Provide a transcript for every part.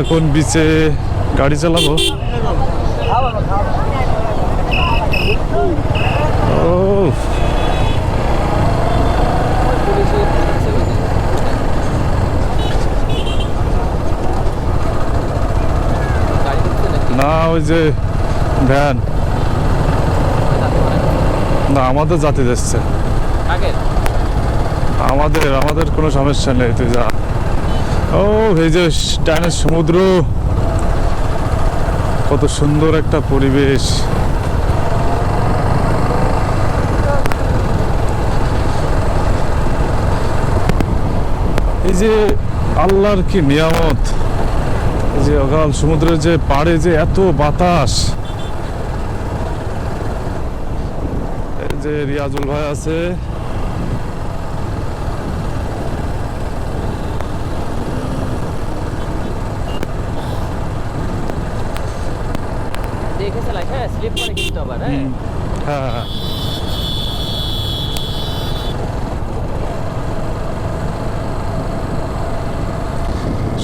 এখন বিচে গাড়ি চালাবো। ও না ওই যে ভ্যান। না আমাদের জাতি যাচ্ছে আমাদের আমাদের কোনো সমস্যা নেই তুই যা। ও, এই সমুদ্র। কত সুন্দর একটা পরিবেশ। এই যে আল্লাহর কি নিয়ামত। এই যে অকাল সমুদ্রের যে পাড়ে যে এত বাতাস। এই যে রিয়াজুল ভাই আছে দেখে হ্যাঁ? হ্যাঁ হ্যাঁ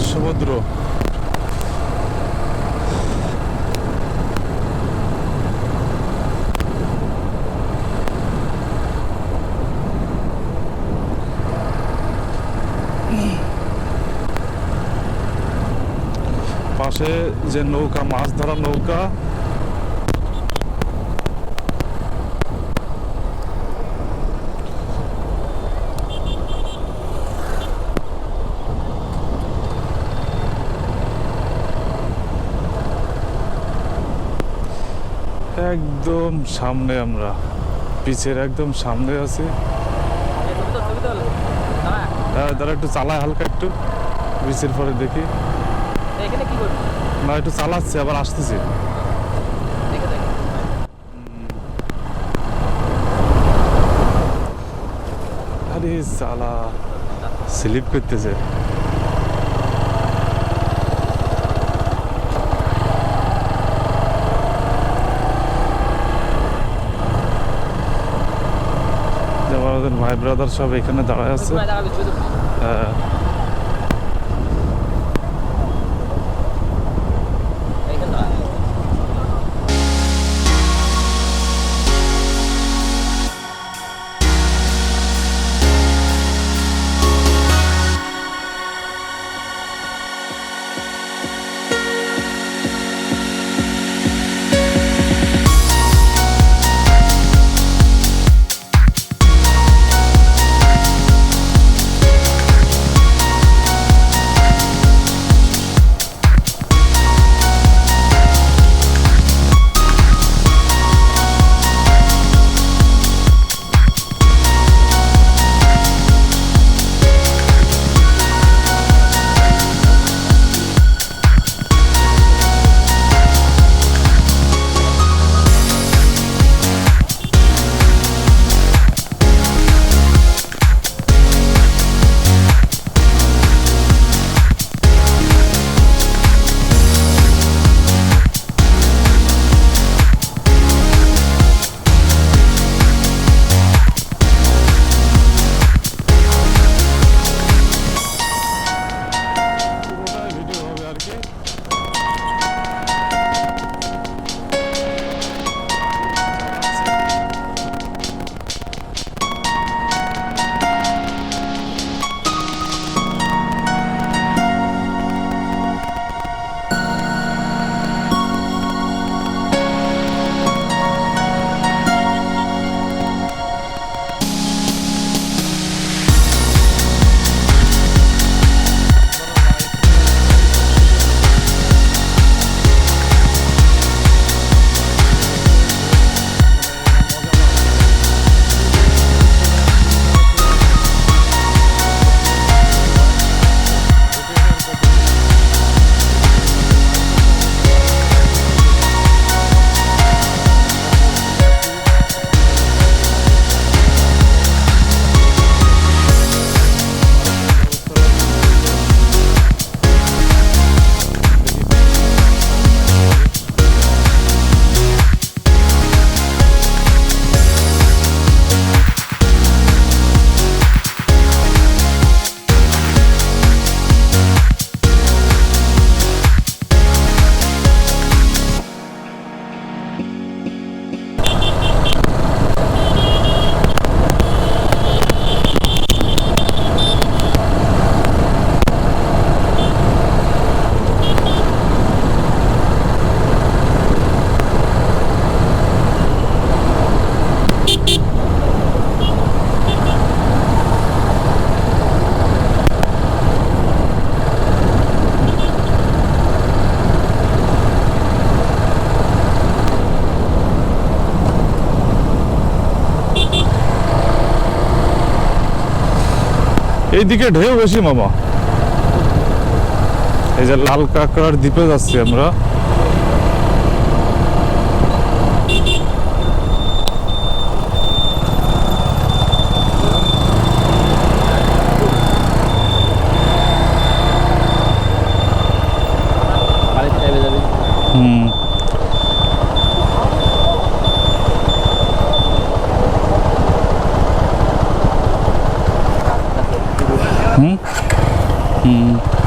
সমুদ্র। পাশে যে নৌকা মাছ ধরার নৌকা একদম সামনে আমরা। পিছের একদম সামনে আছি। হ্যাঁ দাঁড়া একটু চালায় হালকা একটু। বিচের পরে দেখি। না একটু চালাচ্ছি আবার আসতেছি। আরে চালা স্লিপ করতেছে যে আমাদের ভাই ব্রাদার সব এখানে দাঁড়ায় আছে এইদিকে ঢেউ বেশি মামা। এই যে লাল কাঁকড়ার দ্বীপে যাচ্ছি আমরা। 嗯。嗯。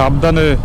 잡단을